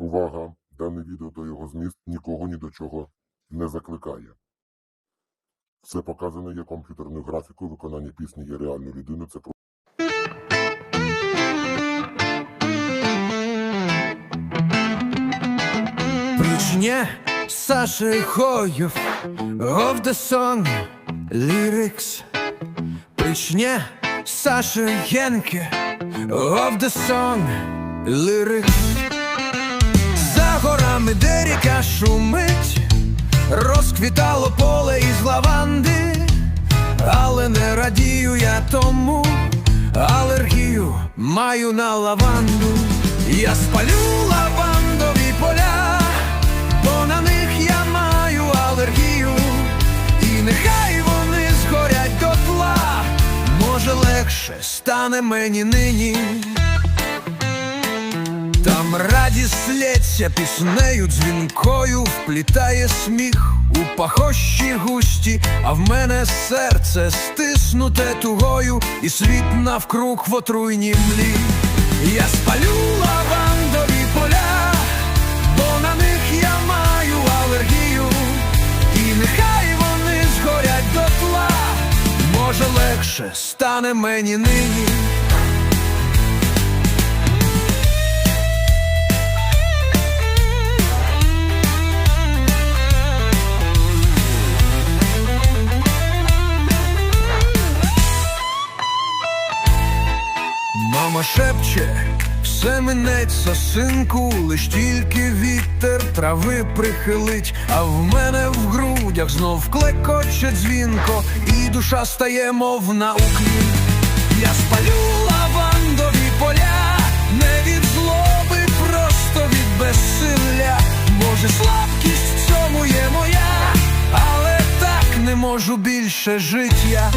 Увага! Дане відео та його зміст нікого ні до чого не закликає. Все показане є комп'ютерною графікою, виконання пісні є реальною людиною. Це про Причне Саша Хоєв of the song lyrics Причне Саша Єнке of the song lyrics шумить Розквітало поле із лаванди Але не радію я тому Алергію маю на лаванду. Я спалю лавандові поля Бо на них я маю алергію І нехай вони згорять дотла. Може легше стане мені нині там радість лється піснею дзвінкою, вплітає сміх у пахощі густі, а в мене серце стиснуте тугою, і світ навкруг в отруйній млі. Я спалю лавандові поля, бо на них я маю алергію, і нехай вони згорять дотла, може легше стане мені нині. Мама шепче, все минеться, синку, лиш тільки вітер трави прихилить, а в мене в грудях знов клекоче дзвінко, і душа стає, мов на уклін. Я спалю лавандові поля, не від злоби, просто від безсилля. Може, слабкість в цьому є моя, але так не можу більше жить я.